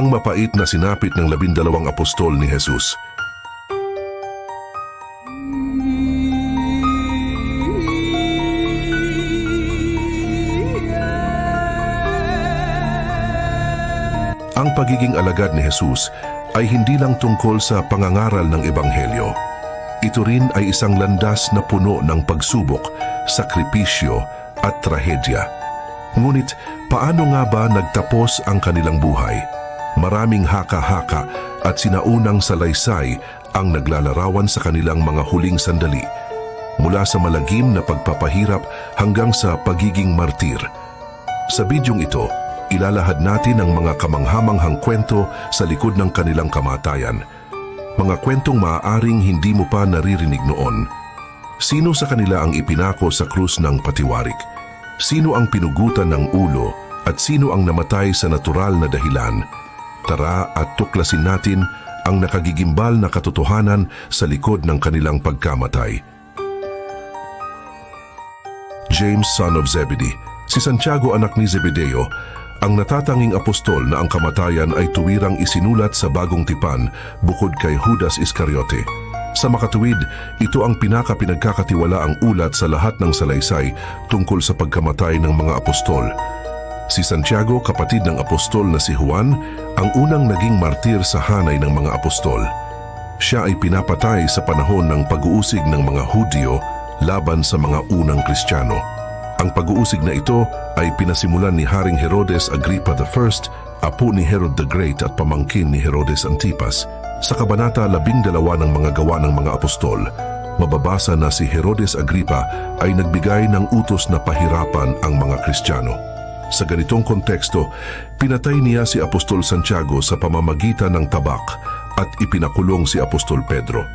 ang mapait na sinapit ng labindalawang apostol ni Jesus. Ang pagiging alagad ni Jesus ay hindi lang tungkol sa pangangaral ng Ebanghelyo. Ito rin ay isang landas na puno ng pagsubok, sakripisyo at trahedya. Ngunit paano nga ba nagtapos ang kanilang buhay? Maraming haka-haka at sinaunang salaysay ang naglalarawan sa kanilang mga huling sandali. Mula sa malagim na pagpapahirap hanggang sa pagiging martir. Sa bidyong ito, ilalahad natin ang mga kamanghamanghang kwento sa likod ng kanilang kamatayan. Mga kwentong maaaring hindi mo pa naririnig noon. Sino sa kanila ang ipinako sa krus ng patiwarik? Sino ang pinugutan ng ulo at sino ang namatay sa natural na dahilan? Tara at tuklasin natin ang nakagigimbal na katotohanan sa likod ng kanilang pagkamatay. James son of Zebedee, si Santiago anak ni Zebedeo, ang natatanging apostol na ang kamatayan ay tuwirang isinulat sa bagong tipan bukod kay Judas Iscariote. Sa makatuwid, ito ang pinaka-pinagkakatiwalaang ulat sa lahat ng salaysay tungkol sa pagkamatay ng mga apostol. Si Santiago, kapatid ng apostol na si Juan, ang unang naging martir sa hanay ng mga apostol. Siya ay pinapatay sa panahon ng pag-uusig ng mga Hudyo laban sa mga unang Kristiyano. Ang pag-uusig na ito ay pinasimulan ni Haring Herodes Agrippa I, apo ni Herod the Great at pamangkin ni Herodes Antipas. Sa kabanata 12 ng mga gawa ng mga apostol, mababasa na si Herodes Agrippa ay nagbigay ng utos na pahirapan ang mga Kristiyano. Sa ganitong konteksto, pinatay niya si Apostol Santiago sa pamamagitan ng tabak at ipinakulong si Apostol Pedro.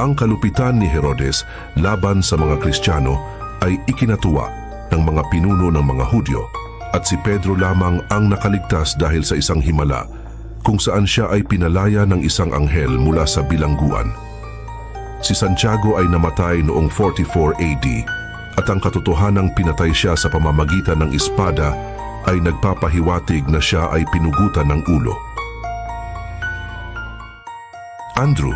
Ang kalupitan ni Herodes laban sa mga Kristiyano ay ikinatuwa ng mga pinuno ng mga Hudyo at si Pedro lamang ang nakaligtas dahil sa isang himala kung saan siya ay pinalaya ng isang anghel mula sa bilangguan. Si Santiago ay namatay noong 44 AD at ang katotohanang pinatay siya sa pamamagitan ng espada ay nagpapahiwatig na siya ay pinugutan ng ulo. Andrew,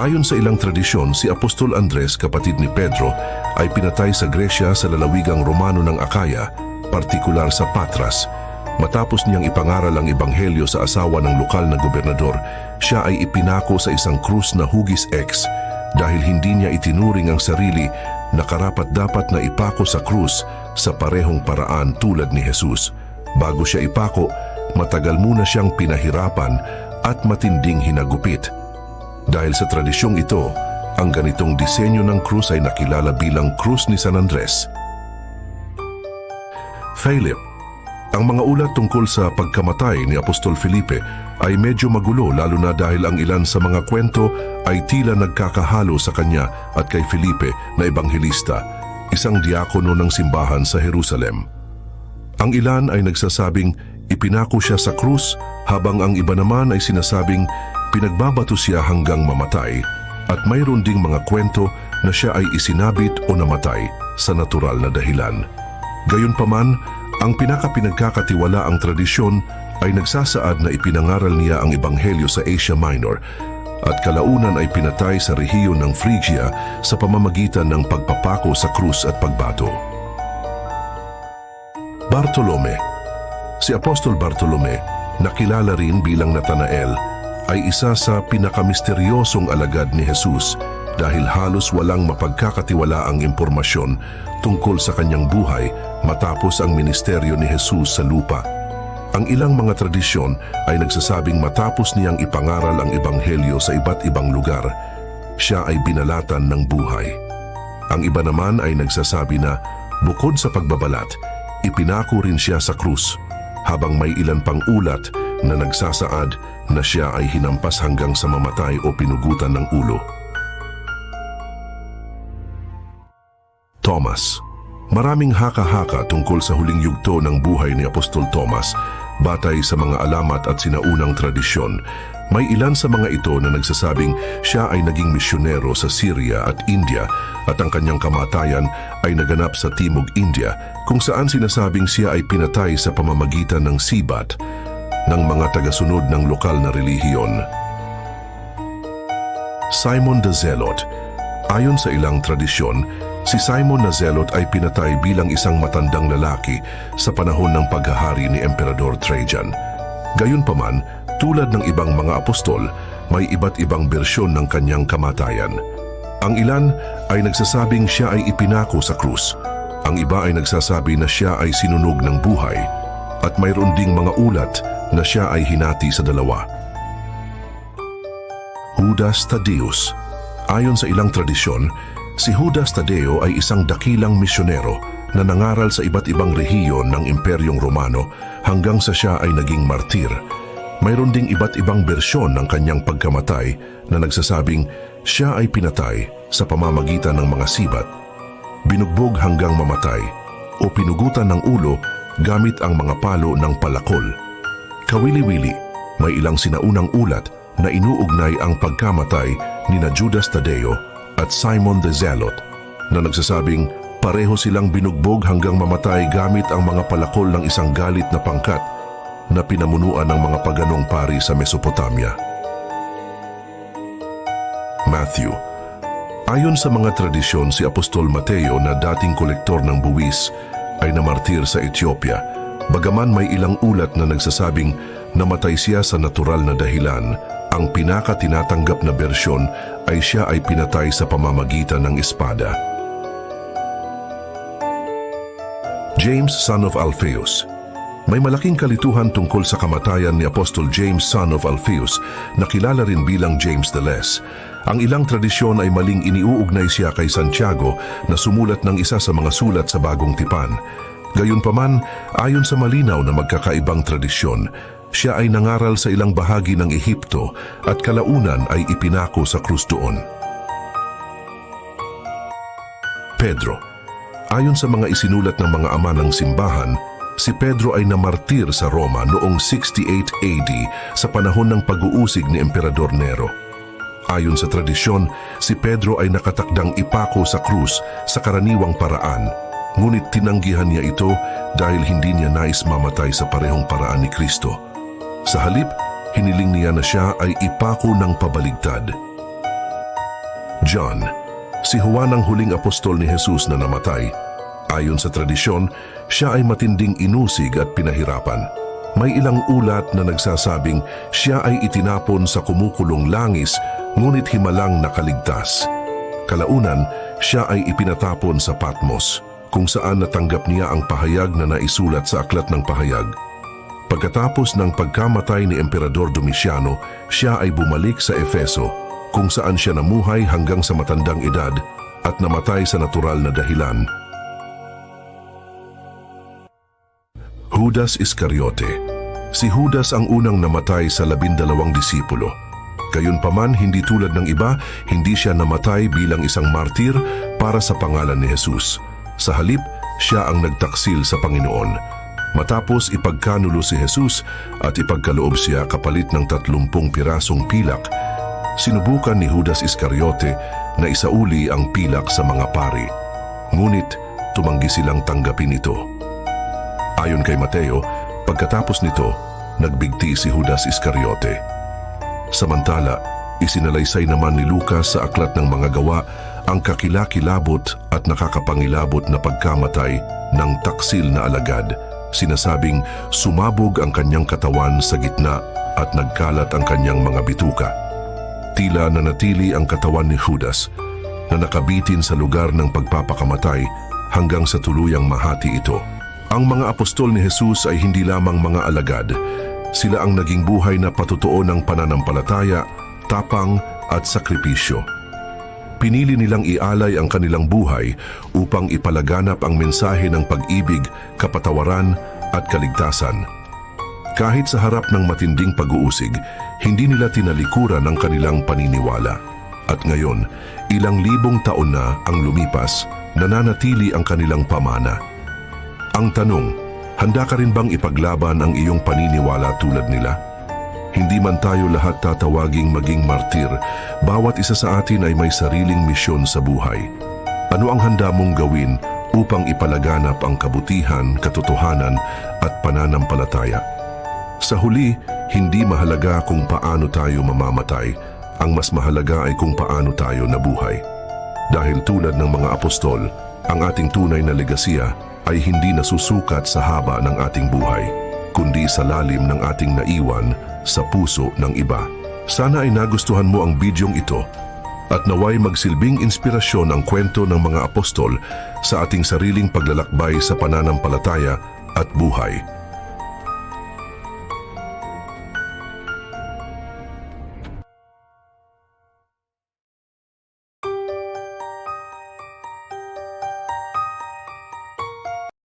ayon sa ilang tradisyon, si Apostol Andres, kapatid ni Pedro, ay pinatay sa Gresya sa lalawigang Romano ng Akaya, partikular sa Patras. Matapos niyang ipangaral ang ebanghelyo sa asawa ng lokal na gobernador, siya ay ipinako sa isang krus na hugis X dahil hindi niya itinuring ang sarili na karapat dapat na ipako sa krus sa parehong paraan tulad ni Jesus. Bago siya ipako, matagal muna siyang pinahirapan at matinding hinagupit. Dahil sa tradisyong ito, ang ganitong disenyo ng krus ay nakilala bilang krus ni San Andres. Philip, ang mga ulat tungkol sa pagkamatay ni Apostol Felipe ay medyo magulo lalo na dahil ang ilan sa mga kwento ay tila nagkakahalo sa kanya at kay Felipe na ebanghelista, isang diakono ng simbahan sa Jerusalem. Ang ilan ay nagsasabing ipinako siya sa krus habang ang iba naman ay sinasabing pinagbabato siya hanggang mamatay at mayroon ding mga kwento na siya ay isinabit o namatay sa natural na dahilan. Gayunpaman, ang pinaka-pinagkakatiwala ang tradisyon ay nagsasaad na ipinangaral niya ang ebanghelyo sa Asia Minor at kalaunan ay pinatay sa rehiyon ng Phrygia sa pamamagitan ng pagpapako sa krus at pagbato. Bartolome Si Apostol Bartolome, nakilala rin bilang Natanael, ay isa sa pinakamisteryosong alagad ni Jesus dahil halos walang mapagkakatiwalaang impormasyon tungkol sa kanyang buhay matapos ang ministeryo ni Jesus sa lupa. Ang ilang mga tradisyon ay nagsasabing matapos niyang ipangaral ang ebanghelyo sa iba't ibang lugar, siya ay binalatan ng buhay. Ang iba naman ay nagsasabi na bukod sa pagbabalat, ipinako rin siya sa krus, habang may ilan pang ulat na nagsasaad na siya ay hinampas hanggang sa mamatay o pinugutan ng ulo. Thomas Maraming haka-haka tungkol sa huling yugto ng buhay ni Apostol Thomas batay sa mga alamat at sinaunang tradisyon. May ilan sa mga ito na nagsasabing siya ay naging misyonero sa Syria at India at ang kanyang kamatayan ay naganap sa Timog India kung saan sinasabing siya ay pinatay sa pamamagitan ng sibat. ng mga tagasunod ng lokal na relihiyon. Simon the Zealot Ayon sa ilang tradisyon, si Simon the Zealot ay pinatay bilang isang matandang lalaki sa panahon ng paghahari ni Emperador Trajan. Gayunpaman, tulad ng ibang mga apostol, may iba't ibang bersyon ng kanyang kamatayan. Ang ilan ay nagsasabing siya ay ipinako sa krus. Ang iba ay nagsasabi na siya ay sinunog ng buhay. At mayroon ding mga ulat na siya ay hinati sa dalawa. Judas Tadeus Ayon sa ilang tradisyon, si Judas Tadeo ay isang dakilang misyonero na nangaral sa iba't ibang rehiyon ng Imperyong Romano hanggang sa siya ay naging martir. Mayroon ding iba't ibang bersyon ng kanyang pagkamatay na nagsasabing siya ay pinatay sa pamamagitan ng mga sibat, binugbog hanggang mamatay o pinugutan ng ulo gamit ang mga palo ng palakol. Kawili-wili, may ilang sinaunang ulat na inuugnay ang pagkamatay ni na Judas Tadeo at Simon the Zealot na nagsasabing pareho silang binugbog hanggang mamatay gamit ang mga palakol ng isang galit na pangkat na pinamunuan ng mga paganong pari sa Mesopotamia. Matthew Ayon sa mga tradisyon, si Apostol Mateo na dating kolektor ng buwis ay namartir sa Ethiopia. Bagaman may ilang ulat na nagsasabing namatay siya sa natural na dahilan, ang pinaka-tinatanggap na bersyon ay siya ay pinatay sa pamamagitan ng espada. James son of Alphaeus May malaking kalituhan tungkol sa kamatayan ni Apostol James son of Alphaeus na kilala rin bilang James the Less. Ang ilang tradisyon ay maling iniuugnay siya kay Santiago na sumulat ng isa sa mga sulat sa Bagong Tipan. Gayunpaman, ayon sa malinaw na magkakaibang tradisyon, siya ay nangaral sa ilang bahagi ng Ehipto at kalaunan ay ipinako sa krus doon. Pedro Ayon sa mga isinulat ng mga ama ng simbahan, si Pedro ay namartir sa Roma noong 68 AD sa panahon ng pag-uusig ni Emperador Nero. Ayon sa tradisyon, si Pedro ay nakatakdang ipako sa krus sa karaniwang paraan, ngunit tinanggihan niya ito dahil hindi niya nais mamatay sa parehong paraan ni Kristo. Sa halip, hiniling niya na siya ay ipako ng pabaligtad. John, si Juan ang huling apostol ni Jesus na namatay. Ayon sa tradisyon, siya ay matinding inusig at pinahirapan. May ilang ulat na nagsasabing siya ay itinapon sa kumukulong langis ngunit himalang nakaligtas. Kalaunan, siya ay ipinatapon sa Patmos kung saan natanggap niya ang pahayag na naisulat sa Aklat ng Pahayag. Pagkatapos ng pagkamatay ni Emperador Domitiano, siya ay bumalik sa Efeso kung saan siya namuhay hanggang sa matandang edad at namatay sa natural na dahilan. Judas Iscariote Si Judas ang unang namatay sa labindalawang disipulo. Gayunpaman, hindi tulad ng iba, hindi siya namatay bilang isang martir para sa pangalan ni Jesus. Sa halip, siya ang nagtaksil sa Panginoon. Matapos ipagkanulo si Jesus at ipagkaloob siya kapalit ng tatlumpung pirasong pilak, sinubukan ni Judas Iscariote na isauli ang pilak sa mga pari. Ngunit tumanggi silang tanggapin ito. Ayon kay Mateo, pagkatapos nito, nagbigti si Judas Iscariote. Samantala, isinalaysay naman ni Lucas sa aklat ng mga gawa ang kakilakilabot at nakakapangilabot na pagkamatay ng taksil na alagad. Sinasabing sumabog ang kanyang katawan sa gitna at nagkalat ang kanyang mga bituka. Tila nanatili ang katawan ni Judas na nakabitin sa lugar ng pagpapakamatay hanggang sa tuluyang mahati ito. Ang mga apostol ni Jesus ay hindi lamang mga alagad. Sila ang naging buhay na patutuo ng pananampalataya, tapang at sakripisyo. Pinili nilang ialay ang kanilang buhay upang ipalaganap ang mensahe ng pag-ibig, kapatawaran at kaligtasan. Kahit sa harap ng matinding pag-uusig, hindi nila tinalikuran ang kanilang paniniwala. At ngayon, ilang libong taon na ang lumipas, nananatili ang kanilang pamana. Ang tanong, handa ka rin bang ipaglaban ang iyong paniniwala tulad nila? Hindi man tayo lahat tatawaging maging martir, bawat isa sa atin ay may sariling misyon sa buhay. Ano ang handa mong gawin upang ipalaganap ang kabutihan, katotohanan at pananampalataya? Sa huli, hindi mahalaga kung paano tayo mamamatay. Ang mas mahalaga ay kung paano tayo nabuhay. Dahil tulad ng mga apostol, ang ating tunay na legasiya ay hindi nasusukat sa haba ng ating buhay, kundi sa lalim ng ating naiwan sa puso ng iba. Sana ay nagustuhan mo ang bidyong ito at naway magsilbing inspirasyon ang kwento ng mga apostol sa ating sariling paglalakbay sa pananampalataya at buhay.